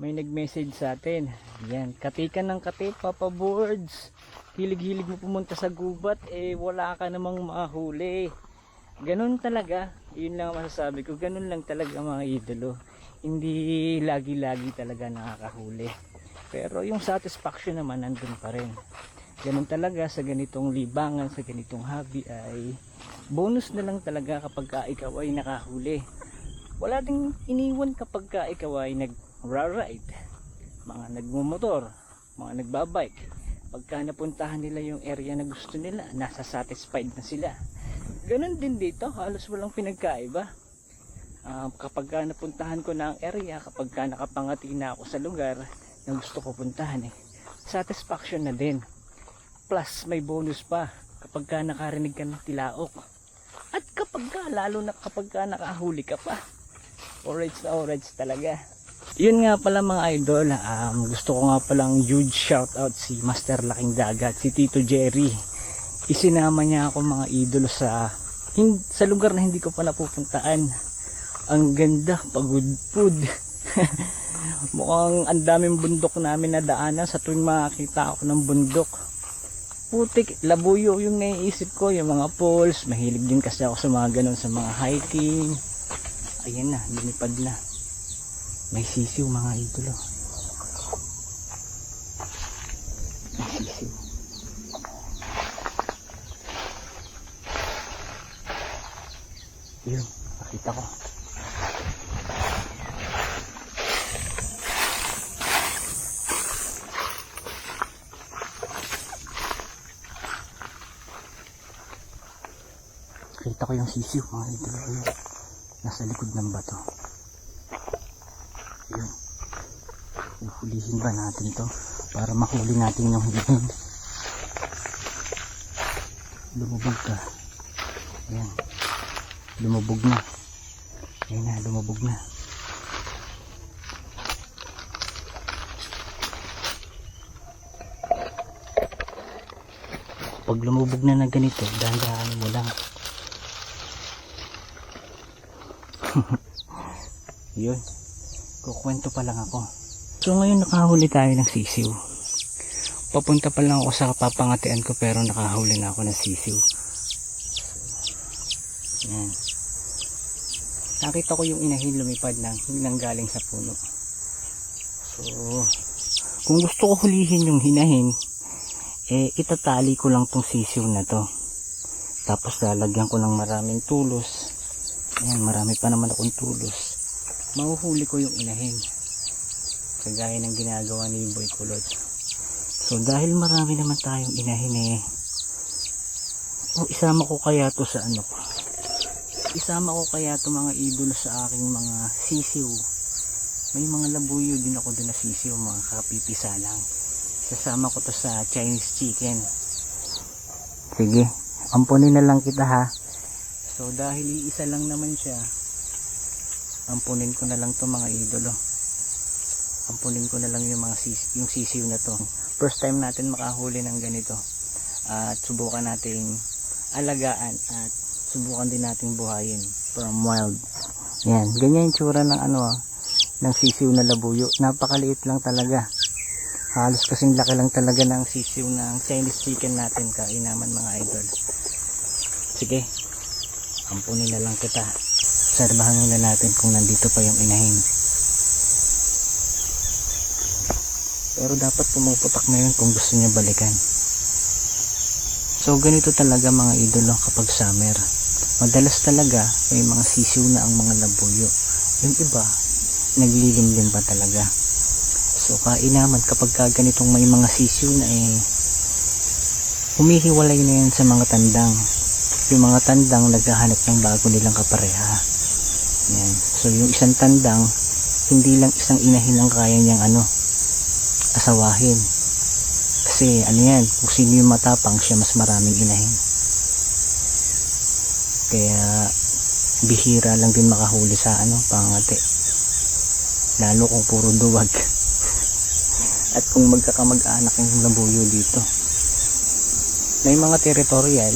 may nag-message sa atin. Yan, katikan ng kati, Papa Boards. Hilig-hilig mo pumunta sa gubat, eh wala ka namang mahuli. Ganun talaga, yun lang ang masasabi ko, ganun lang talaga mga idolo. Hindi lagi-lagi talaga nakakahuli. Pero yung satisfaction naman nandun pa rin. Ganun talaga sa ganitong libangan, sa ganitong hobby ay bonus na lang talaga kapag ka ikaw ay nakahuli. Wala ding iniwan kapag ka ikaw ay nag-ride, mga nagmumotor, mga nagbabike. Pagka napuntahan nila yung area na gusto nila, nasa satisfied na sila. Ganun din dito, halos walang pinagkaiba. Ah, kapag ka napuntahan ko na ang area, kapag ka nakapangati na ako sa lugar na gusto ko puntahan eh, satisfaction na din. Plus may bonus pa kapag ka nakarinig ka ng tilaok. At kapag ka, lalo na kapag ka nakahuli ka pa. Orange na orange talaga. Yun nga pala mga idol, um, gusto ko nga palang huge shout out si Master Laking Dagat, si Tito Jerry. Isinama niya ako mga idol sa sa lugar na hindi ko pa napupuntaan. Ang ganda, pagod food. Mukhang ang daming bundok namin na daanan sa tuwing makakita ako ng bundok. Putik, labuyo yung naiisip ko, yung mga falls. Mahilig din kasi ako sa mga ganun, sa mga hiking. Ayan na, lumipad na. May sisiw mga idolo. May sisiw. Yun, nakita ko. Nakita ko yung sisiw mga idolo. Nasa likod ng bato. Yun. Uhulihin ba natin to para mahuli natin yung hilihin. Lumubog ka. Ayan. Lumubog na. Ayan na, lumubog na. Pag lumubog na na ganito, dahan-dahan mo lang. Yun kukwento pa lang ako. So ngayon nakahuli tayo ng sisiw. Papunta pa lang ako sa papangatian ko pero nakahuli na ako ng sisiw. Yan. Nakita ko yung inahin lumipad ng nanggaling sa puno. So, kung gusto ko hulihin yung hinahin, eh itatali ko lang tong sisiw na to. Tapos lalagyan ko ng maraming tulos. Ayan, marami pa naman akong tulos mahuhuli ko yung inahin. Kagaya ng ginagawa ni Boy Kulot. So dahil marami naman tayong inahin eh oh, isama ko kaya to sa ano? Ko isama ko kaya to mga idol sa aking mga sisiw. May mga labuyo din ako doon na sisiw mga kapipisa lang sasama ko to sa Chinese chicken. Sige ampunin na lang kita ha? So dahil iisa lang naman siya ampunin ko na lang to mga idolo. Ampunin ko na lang yung mga sis yung sisiw na to. First time natin makahuli ng ganito. At subukan nating alagaan at subukan din nating buhayin from wild. Yan. Ganyan yung tsura ng ano ah, ng sisiw na labuyo. Napakaliit lang talaga. Halos kasing laki lang talaga ng sisiw ng Chinese chicken natin kainaman mga idol. Sige. Ampunin na lang kita obserbahan muna natin kung nandito pa yung inahin. Pero dapat pumuputak na yun kung gusto niya balikan. So ganito talaga mga idolo kapag summer. Madalas talaga may mga sisiw na ang mga labuyo. Yung iba naglilimlim pa talaga. So kainaman kapag ka ganitong may mga sisiw na eh humihiwalay na yan sa mga tandang. Yung mga tandang naghahanap ng bago nilang kapareha yan. So yung isang tandang hindi lang isang inahin ang kaya niyang ano asawahin. Kasi ano yan, kung sino yung matapang siya mas maraming inahin. Kaya bihira lang din makahuli sa ano pangati. Lalo kung puro duwag. At kung magkakamag-anak yung labuyo dito. May mga territorial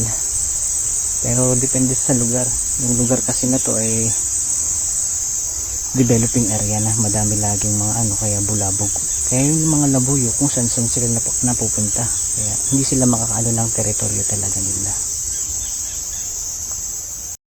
pero depende sa lugar. Yung lugar kasi na to ay developing area na madami laging mga ano kaya bulabog. Kaya yung mga labuyo kung saan saan sila nap- napupunta. Kaya hindi sila makakaano ng teritoryo talaga nila